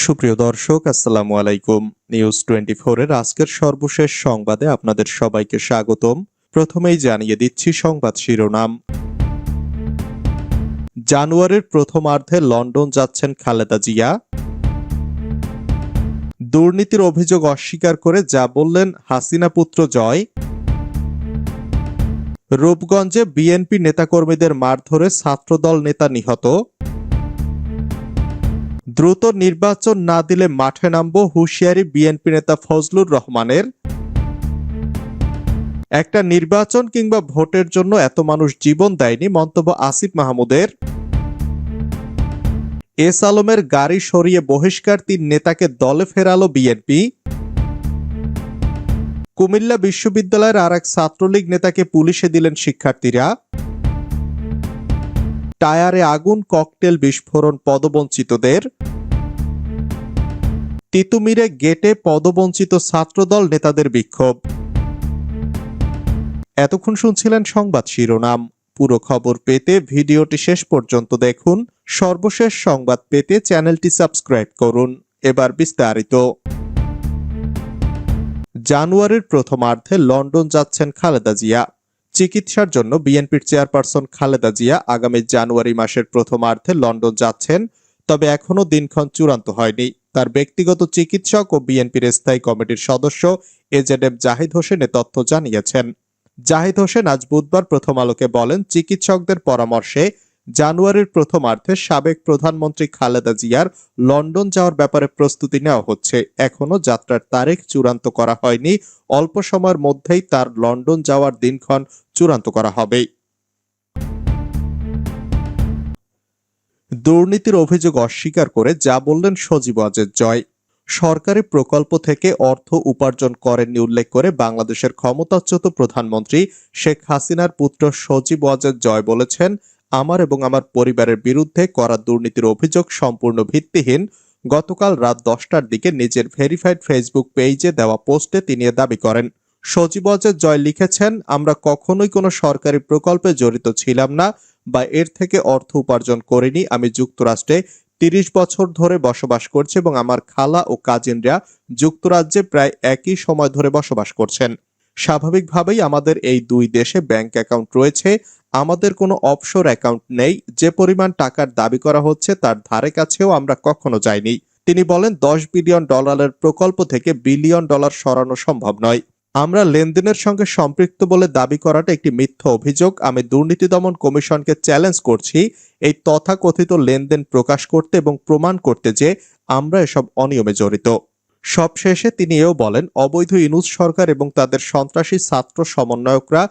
সুপ্রিয় দর্শক, আসসালামু আলাইকুম। নিউজ টোয়েন্টি এর আজকের সর্বশেষ সংবাদে আপনাদের সবাইকে স্বাগতম। প্রথমেই জানিয়ে দিচ্ছি সংবাদ শিরোনাম। জানুয়ারির প্রথমার্ধে লন্ডন যাচ্ছেন খালেদা জিয়া। দুর্নীতির অভিযোগ অস্বীকার করে যা বললেন হাসিনা পুত্র জয়। রূপগঞ্জে বিএনপি নেতাকর্মীদের মারধরে ছাত্রদল নেতা নিহত। দ্রুত নির্বাচন না দিলে মাঠে নামব হুঁশিয়ারি বিএনপি নেতা ফজলুর রহমানের। একটা নির্বাচন কিংবা ভোটের জন্য এত মানুষ জীবন দেয়নি মন্তব্য আসিফ মাহমুদের। এস আলমের গাড়ি সরিয়ে বহিষ্কার তিন নেতাকে দলে ফেরালো বিএনপি। কুমিল্লা বিশ্ববিদ্যালয়ের আর এক ছাত্রলীগ নেতাকে পুলিশে দিলেন শিক্ষার্থীরা। টায়ারে আগুন, ককটেল বিস্ফোরণ পদবঞ্চিতদের। তিতুমিরে গেটে পদবঞ্চিত ছাত্রদল নেতাদের বিক্ষোভ। এতক্ষণ শুনছিলেন সংবাদ শিরোনাম। পুরো খবর পেতে ভিডিওটি শেষ পর্যন্ত দেখুন। সর্বশেষ সংবাদ পেতে চ্যানেলটি সাবস্ক্রাইব করুন। এবার বিস্তারিত। জানুয়ারির প্রথমার্ধে লন্ডন যাচ্ছেন খালেদা জিয়া। চিকিৎসার জন্য বিএনপির চেয়ারপারসন খালেদা জিয়া আগামী জানুয়ারি মাসের প্রথমার্ধে লন্ডন যাচ্ছেন, তবে এখনও দিনক্ষণ চূড়ান্ত হয়নি। তার ব্যক্তিগত চিকিৎসক ও বিএনপির স্থায়ী কমিটির সদস্য এজেডএম জাহিদ হোসেন এ তথ্য জানিয়েছেন। জাহিদ হোসেন আজ বুধবার প্রথম আলোকে বলেন, চিকিৎসকদের পরামর্শে জানুয়ারির প্রথমার্ধে সাবেক প্রধানমন্ত্রী খালেদা জিয়ার লন্ডন যাওয়ার ব্যাপারে প্রস্তুতি নেওয়া হচ্ছে। এখনও যাত্রার তারিখ চূড়ান্ত করা হয়নি। অল্প সময়ের মধ্যেই তার লন্ডন যাওয়ার দিনক্ষণ চূড়ান্ত করা হবে। দুর্নীতির অভিযোগ অস্বীকার করে যা বললেন সজীব অজের জয়। সরকারি প্রকল্প থেকে অর্থ উপার্জন করেননি উল্লেখ করে বাংলাদেশের ক্ষমতাচ্যুত প্রধানমন্ত্রী শেখ হাসিনার পুত্র সজীব ওয়াজেদ জয় বলেছেন আমার এবং আমার পরিবারের বিরুদ্ধে করা দুর্নীতির অভিযোগ সম্পূর্ণ ভিত্তিহীন। গতকাল রাত দশটার দিকে নিজের ভেরিফাইড ফেসবুক পেজে দেওয়া পোস্টে তিনি দাবি করেন, সজীব অজেদ জয় লিখেছেন, আমরা কখনোই কোনো সরকারি প্রকল্পে জড়িত ছিলাম না বা এর থেকে অর্থ উপার্জন করিনি। আমি যুক্তরাষ্ট্রে তিরিশ বছর ধরে বসবাস করছি এবং আমার খালা ও কাজিনরা যুক্তরাজ্যে প্রায় একই সময় ধরে বসবাস করছেন। স্বাভাবিকভাবেই আমাদের এই দুই দেশে ব্যাংক অ্যাকাউন্ট রয়েছে আমাদের কোনো অফশোর অ্যাকাউন্ট নেই, যে পরিমাণ টাকার দাবি করা হচ্ছে তার ধারে কাছেও আমরা কখনো যাইনি। তিনি বলেন, দশ বিলিয়ন ডলারের প্রকল্প থেকে বিলিয়ন ডলার সরানো সম্ভব নয়। আমরা লেনদেনের সঙ্গে সম্পৃক্ত বলে দাবি করাটা একটি মিথ্যা অভিযোগ। আমি দুর্নীতি দমন কমিশনকে চ্যালেঞ্জ করছি এই তথাকথিত লেনদেন প্রকাশ করতে এবং প্রমাণ করতে যে আমরা এসব অনিয়মে জড়িত। সবশেষে তিনি এও বলেন, অবৈধ ইনুজ সরকার এবং তাদের সন্ত্রাসী ছাত্র সমন্বয়করা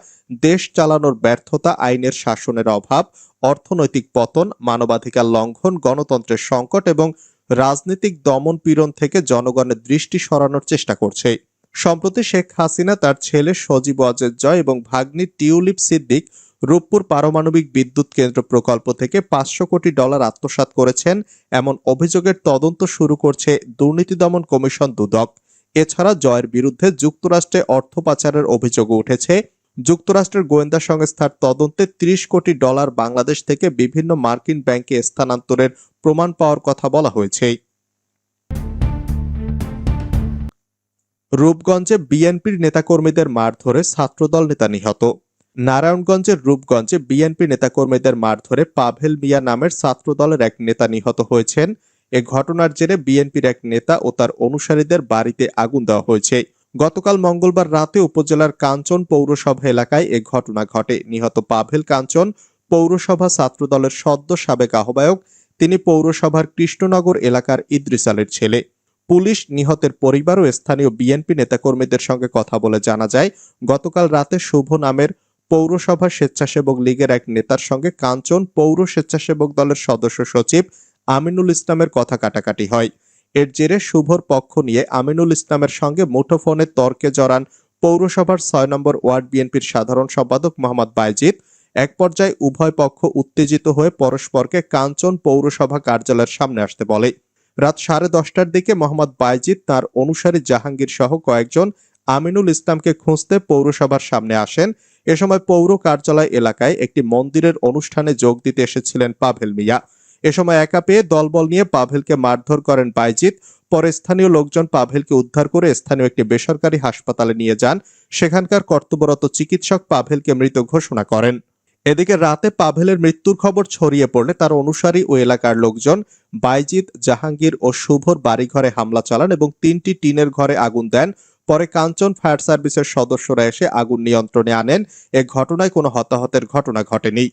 দেশ চালানোর ব্যর্থতা, আইনের শাসনের অভাব, অর্থনৈতিক পতন, মানবাধিকার লঙ্ঘন, গণতন্ত্রের সংকট এবং রাজনৈতিক দমন পীড়ন থেকে জনগণের দৃষ্টি সরানোর চেষ্টা করছে। সম্প্রতি শেখ হাসিনা তার ছেলে সজীব অজের জয় এবং ভাগ্নি টিউলিপ সিদ্দিক রূপপুর পারমাণবিক বিদ্যুৎ কেন্দ্র প্রকল্প থেকে পাঁচশো কোটি ডলার আত্মসাৎ করেছেন এমন অভিযোগের তদন্ত শুরু করছে দুর্নীতি দমন কমিশন দুদক। এছাড়া জয়ের বিরুদ্ধে যুক্তরাষ্ট্রে অর্থ পাচারের অভিযোগও উঠেছে। যুক্তরাষ্ট্রের গোয়েন্দা সংস্থার তদন্তে ৩০ কোটি ডলার বাংলাদেশ থেকে বিভিন্ন মার্কিন ব্যাংকে স্থানান্তরের প্রমাণ পাওয়ার কথা বলা হয়েছে। রূপগঞ্জে বিএনপির নেতাকর্মীদের মারধরে ছাত্রদল নেতা নিহত। নারায়ণগঞ্জের রূপগঞ্জে বিএনপি নেতাকর্মীদের মারধরে পাভেল মিয়া নামের ছাত্রদলের এক নেতা নিহত হয়েছেন। এ ঘটনার জেরে বিএনপির এক নেতা ও তার অনুসারীদের বাড়িতে আগুন দেওয়া হয়েছে। গতকাল মঙ্গলবার রাতে উপজেলার কাঞ্চন পৌরসভা এলাকায় এ ঘটনা ঘটে। নিহত পাভেল কাঞ্চন পৌরসভা ছাত্রদলের সদ্য সাবেক আহ্বায়ক। তিনি পৌরসভার কৃষ্ণনগর এলাকার ইদ্রিস আলীর ছেলে। পুলিশ নিহতের পরিবার ও স্থানীয় বিএনপি নেতাকর্মীদের সঙ্গে কথা বলে জানা যায়, গতকাল রাতে শুভ নামের পৌরসভা স্বেচ্ছাসেবক লীগের এক নেতার সঙ্গে কাঞ্চন পৌর স্বেচ্ছাসেবক দলের সদস্য সচিব আমিনুল ইসলামের কথা কাটাকাটি হয়। এর জেরে শুভর পক্ষ নিয়ে আমিনুল ইসলামের সঙ্গে মুঠোফোনে তর্কে জড়ান পৌরসভার ছয় নম্বর ওয়ার্ড বিএনপির সাধারণ সম্পাদক মোহাম্মদ বাইজিদ এক পর্যায়ে উভয় পক্ষ উত্তেজিত হয়ে পরস্পরকে কাঞ্চন পৌরসভা কার্যালয়ের সামনে আসতে বলে। রাত সাড়ে দশটার দিকে মোহাম্মদ বাইজিদ তার অনুসারী জাহাঙ্গীর সহ কয়েকজন আমিনুল ইসলামকে খুঁজতে পৌরসভার সামনে আসেন। এ সময় পৌর কার্যালয় এলাকায় একটি মন্দিরের অনুষ্ঠানে যোগ দিতে এসেছিলেন পাভেল মিয়া। এ সময় একা পেয়ে দলবল নিয়ে পাভেলকে মারধর করেন বাইজিৎ। পরে স্থানীয় লোকজন পাভেলকে উদ্ধার করে স্থানীয় একটি বেসরকারি হাসপাতালে নিয়ে যান। সেখানকার কর্তব্যরত চিকিৎসক পাভেলকে মৃত ঘোষণা করেন। এদিকে রাতে পাভেলের মৃত্যুর খবর ছড়িয়ে পড়লে তার অনুসারী ও এলাকার লোকজন বাইজিৎ, জাহাঙ্গীর ও শুভর বাড়িঘরে হামলা চালান এবং তিনটি টিনের ঘরে আগুন দেন। পরে কাঞ্চন ফায়ার সার্ভিসের সদস্যরা এসে আগুন নিয়ন্ত্রণে আনেন। এ ঘটনায় কোনো হতাহতের ঘটনা ঘটেনি।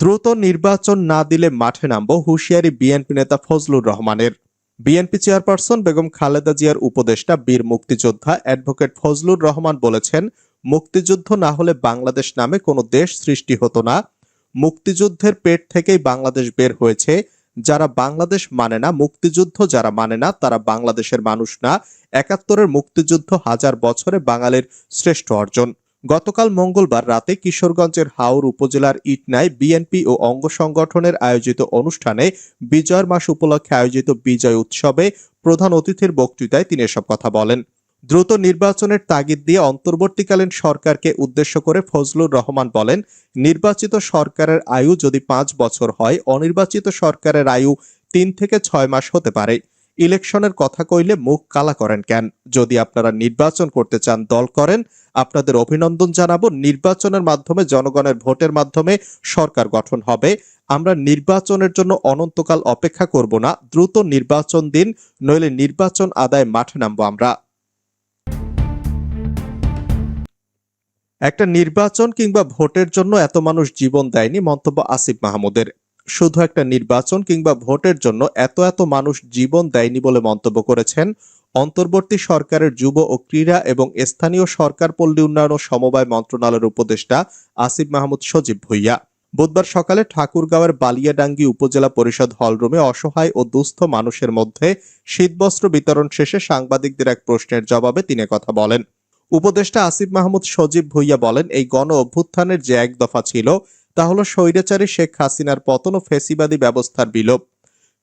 দ্রুত নির্বাচন না দিলে মাঠে নামব হুঁশিয়ারি বিএনপি নেতা ফজলুর রহমানের। বিএনপি চেয়ারপারসন বেগম খালেদা জিয়ার উপদেষ্টা বীর মুক্তিযোদ্ধা অ্যাডভোকেট ফজলুর রহমান বলেছেন, মুক্তিযুদ্ধ না হলে বাংলাদেশ নামে কোনো দেশ সৃষ্টি হতো না। মুক্তিযুদ্ধের পেট থেকেই বাংলাদেশ বের হয়েছে। যারা বাংলাদেশ মানে না, মুক্তিযুদ্ধ যারা মানে না, তারা বাংলাদেশের মানুষ না। একাত্তরের মুক্তিযুদ্ধ হাজার বছরে বাঙালির শ্রেষ্ঠ অর্জন। গতকাল মঙ্গলবার রাতে কিশোরগঞ্জের হাওর উপজেলার ইটনায় বিএনপি ও অঙ্গ সংগঠনের আয়োজিত অনুষ্ঠানে বিজয়ের মাস উপলক্ষে আয়োজিত বিজয় উৎসবে প্রধান অতিথির বক্তৃতায় তিনি এসব কথা বলেন। দ্রুত নির্বাচনের তাগিদ দিয়ে অন্তর্বর্তীকালীন সরকারকে উদ্দেশ্য করে ফজলুর রহমান বলেন, নির্বাচিত সরকারের আয়ু যদি পাঁচ বছর হয়, অনির্বাচিত সরকারের আয়ু তিন থেকে ছয় মাস হতে পারে। ইলেকশনের কথা কইলে মুখ কালা করেন কেন? যদি আপনারা নির্বাচন করতে চান, দল করেন, আপনাদের অভিনন্দন জানাব। নির্বাচনের মাধ্যমে, জনগণের ভোটের মাধ্যমে সরকার গঠন হবে। আমরা নির্বাচনের জন্য অনন্তকাল অপেক্ষা করব না। দ্রুত নির্বাচন দিন, নইলে নির্বাচন আদায় মাঠে নামবো আমরা। একটা নির্বাচন কিংবা ভোটের জন্য এত মানুষ জীবন দেয়নি, মন্তব্য আসিফ মাহমুদের। শুধু একটা নির্বাচন কিংবা ভোটের জন্য এত এত মানুষ জীবন দেয়নি বলে মন্তব্য করেছেন অন্তর্বর্তী সরকারের যুব ও ক্রীড়া এবং স্থানীয় সরকার পল্লী উন্নয়ন ও সমবায় মন্ত্রণালয়ের উপদেষ্টা আসিফ মাহমুদ সজীব ভুইয়া। বুধবার সকালে ঠাকুরগাঁওয়ের বালিয়াডাঙ্গি উপজেলা পরিষদ হলরুমে অসহায় ও দুস্থ মানুষের মধ্যে শীতবস্ত্র বিতরণ শেষে সাংবাদিকদের এক প্রশ্নের জবাবে তিনি কথা বলেন। উপদেষ্টা আসিফ মাহমুদ সজীব ভুইয়া বলেন, এই গণ অভ্যুত্থানের যে এক দফা ছিল, তা হলো স্বৈরাচারী শেখ হাসিনার পতন ও ফেসিবাদী ব্যবস্থার বিলোপ।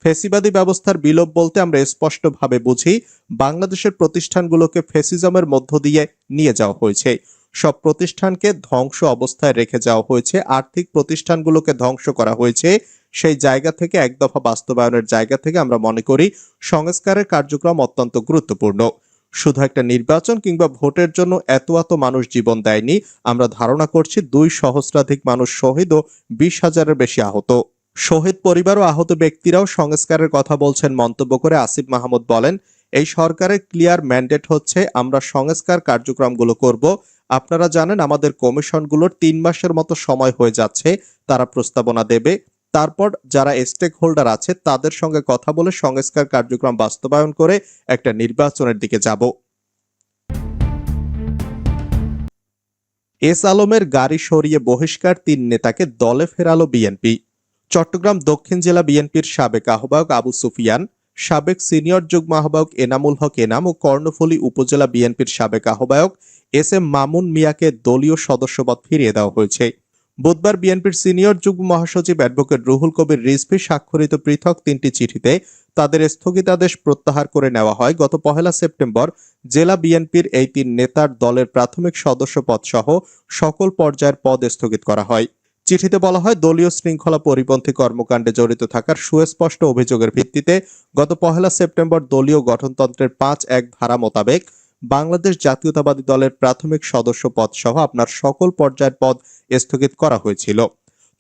ফেসিবাদী ব্যবস্থার বিলোপ বলতে আমরা স্পষ্টভাবে বুঝি, বাংলাদেশের প্রতিষ্ঠানগুলোকে ফেসিজমের মধ্য দিয়ে নিয়ে যাওয়া হয়েছে। সব প্রতিষ্ঠানকে ধ্বংস অবস্থায় রেখে যাওয়া হয়েছে, আর্থিক প্রতিষ্ঠানগুলোকে ধ্বংস করা হয়েছে। সেই জায়গা থেকে এক দফা বাস্তবায়নের জায়গা থেকে আমরা মনে করি, সংস্কারের কার্যক্রম অত্যন্ত গুরুত্বপূর্ণ। শুধু একটা নির্বাচন কিংবা ভোটের জন্য এত এত মানুষ জীবন দেয়নি, আমরা ধারণা করছি দুই সহস্রাধিক মানুষ শহীদ ও বিশ হাজারের বেশি আহত। শহীদ পরিবার ও আহত ব্যক্তিরাও সংস্কারের কথা বলছেন মন্তব্য করে আসিফ মাহমুদ বলেন, এই সরকারের ক্লিয়ার ম্যান্ডেট হচ্ছে আমরা সংস্কার কার্যক্রমগুলো করব। আপনারা জানেন আমাদের কমিশনগুলোর তিন মাসের মতো সময় হয়ে যাচ্ছে, তারা প্রস্তাবনা দেবে। তারপর যারা স্টেক হোল্ডার আছে, তাদের সঙ্গে কথা বলে সংস্কার কার্যক্রম বাস্তবায়ন করে একটা নির্বাচনের দিকে যাব। এস আলমের গাড়ি সরিয়ে বহিষ্কার তিন নেতাকে দলে ফেরালো বিএনপি। চট্টগ্রাম দক্ষিণ জেলা বিএনপির সাবেক আহ্বায়ক আবু সুফিয়ান, সাবেক সিনিয়র যুগ্ম আহ্বায়ক এনামুল হক এনাম ও কর্ণফুলী উপজেলা বিএনপির সাবেক আহ্বায়ক এস এম মামুন মিয়াকে দলীয় সদস্যপদ ফিরিয়ে দেওয়া হয়েছে। বুধবার বিএনপির সিনিয়র যুগ্ম মহাসচিব অ্যাডভোকেট রুহুল কবির রিজভি স্বাক্ষরিত পৃথক তিনটি চিঠিতে তাদের স্থগিতাদেশ প্রত্যাহার করে নেওয়া হয়। গত পহেলা সেপ্টেম্বর জেলা বিএনপির এই তিন নেতার দলের প্রাথমিক সদস্য পদ সহ সকল পর্যায়ের পদ স্থগিত করা হয়। চিঠিতে বলা হয়, দলীয় শৃঙ্খলা পরিপন্থী কর্মকাণ্ডে জড়িত থাকার সুস্পষ্ট অভিযোগের ভিত্তিতে গত পহেলা সেপ্টেম্বর দলীয় গঠনতন্ত্রের পাঁচ এক ধারা মোতাবেক বাংলাদেশ জাতীয়তাবাদী দলের প্রাথমিক সদস্য পদ সহ আপনার সকল পর্যায়ের পদ স্থগিত করা হয়েছিল।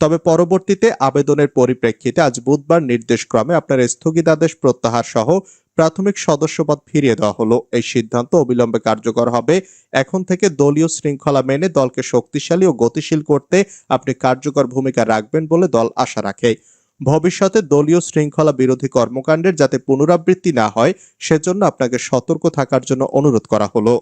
তবে পরবর্তীতে আবেদনের পরিপ্রেক্ষিতে আজ বুধবার নির্দেশক্রমে আপনার স্থগিতাদেশ প্রত্যাহার সহ প্রাথমিক সদস্যপদ ফিরিয়ে দেওয়া হলো। এই সিদ্ধান্ত অবিলম্বে কার্যকর হবে। এখন থেকে দলীয় শৃঙ্খলা মেনে দলকে শক্তিশালী ও গতিশীল করতে আপনি কার্যকর ভূমিকা রাখবেন বলে দল আশা রাখে। ভবিষ্যতে দলীয় শৃঙ্খলা বিরোধী কর্মকাণ্ডের যাতে পুনরাবৃত্তি না হয়, সেজন্য আপনাকে সতর্ক থাকার জন্য অনুরোধ করা হলো।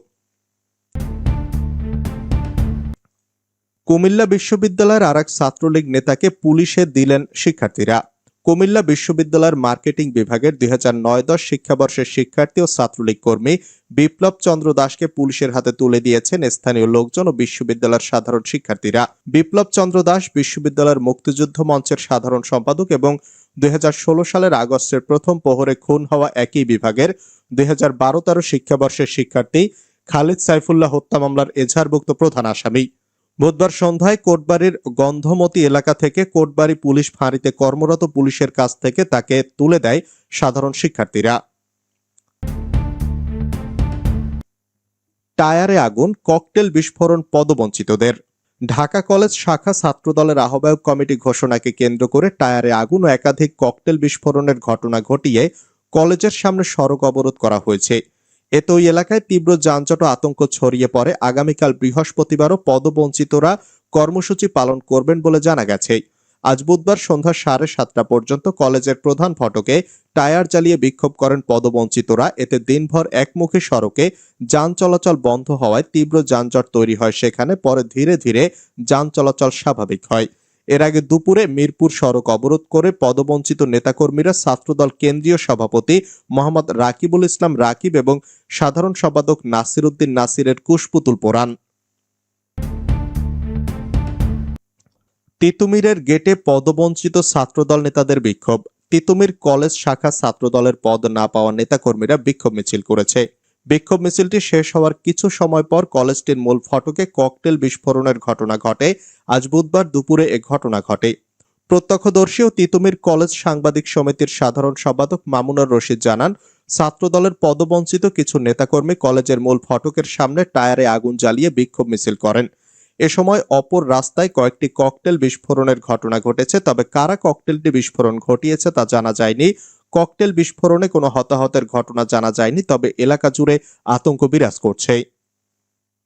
কুমিল্লা বিশ্ববিদ্যালয়ের আরেক ছাত্রলীগ নেতাকে পুলিশে দিলেন শিক্ষার্থীরা। কুমিল্লা বিশ্ববিদ্যালয়ের মার্কেটিং বিভাগের দুই হাজার নয় দশ শিক্ষাবর্ষের শিক্ষার্থী ও ছাত্রলীগ কর্মী বিপ্লব চন্দ্র দাসকে পুলিশের হাতে তুলে দিয়েছেন স্থানীয় লোকজন ও বিশ্ববিদ্যালয়ের সাধারণ শিক্ষার্থীরা। বিপ্লব চন্দ্র দাস বিশ্ববিদ্যালয়ের মুক্তিযুদ্ধ মঞ্চের সাধারণ সম্পাদক এবং দুই হাজার ষোলো সালের আগস্টের প্রথম প্রহরে খুন হওয়া একই বিভাগের দুই হাজার বারো তেরো শিক্ষাবর্ষের শিক্ষার্থী খালিদ সাইফুল্লাহ হত্যা মামলার এজাহারভুক্ত প্রধান আসামি। বুধবার সন্ধ্যায় কোটবাড়ির গন্ধমতি এলাকা থেকে কোটবাড়ি পুলিশ ফাঁড়িতে কর্মরত পুলিশের কাছ থেকে তাকে তুলে দেয় সাধারণ শিক্ষার্থীরা। টায়ারে আগুন, ককটেল বিস্ফোরণ পদবঞ্চিতদের। ঢাকা কলেজ শাখা ছাত্রদলের আহ্বায়ক কমিটি ঘোষণাকে কেন্দ্র করে টায়ারে আগুন ও একাধিক ককটেল বিস্ফোরণের ঘটনা ঘটিয়ে কলেজের সামনে সড়ক অবরোধ করা হয়েছে। এতে ওই এলাকায় তীব্র যানজট আতঙ্ক ছড়িয়ে পড়ে। আগামীকাল বৃহস্পতিবারও পদবঞ্চিতরা কর্মসূচি পালন করবেন বলে জানা গেছে। আজ বুধবার সন্ধ্যা সাড়ে সাতটা পর্যন্ত কলেজের প্রধান ফটকে টায়ার জ্বালিয়ে বিক্ষোভ করেন পদবঞ্চিতরা। এতে দিনভর একমুখী সড়কে যান চলাচল বন্ধ হওয়ায় তীব্র যানজট তৈরি হয়। সেখানে পরে ধীরে ধীরে যান চলাচল স্বাভাবিক হয়। এর আগে দুপুরে মিরপুর সড়ক অবরোধ করে পদবঞ্চিত নেতাকর্মীরা ছাত্রদল কেন্দ্রীয় সভাপতি মোহাম্মদ রাকিবুল ইসলাম রাকিব এবং সাধারণ সম্পাদক নাসির উদ্দিন নাসিরের কুশপুতুল পোড়ান। তিতুমিরের গেটে পদবঞ্চিত ছাত্রদল নেতাদের বিক্ষোভ। তিতুমির কলেজ শাখা ছাত্রদলের পদ না পাওয়া নেতাকর্মীরা বিক্ষোভ মিছিল করেছে। বিক্ষোভ মিছিলটি শেষ হওয়ার কিছু সময় পর কলেজটির মূল ফটকে ককটেল বিস্ফোরণের ঘটনা ঘটে। আজ বুধবার দুপুরে এ ঘটনা ঘটে। প্রত্যক্ষদর্শী ও তিতুমির কলেজ সাংবাদিক সমিতির সাধারণ সম্পাদক মামুনুর রশিদ জানান, ছাত্রদলের পদবঞ্চিত কিছু নেতাকর্মী কলেজের মূল ফটকের সামনে টায়ারে আগুন জ্বালিয়ে বিক্ষোভ মিছিল করেন। এ সময় অপর রাস্তায় কয়েকটি ককটেল বিস্ফোরণের ঘটনা ঘটেছে, তবে কারা ককটেলটি বিস্ফোরণ ঘটিয়েছে তা জানা যায়নি। ককটেল বিস্ফোরণে কোনো হতাহতের ঘটনা জানা যায়নি তবে এলাকা জুড়ে আতঙ্ক বিরাজ করছে।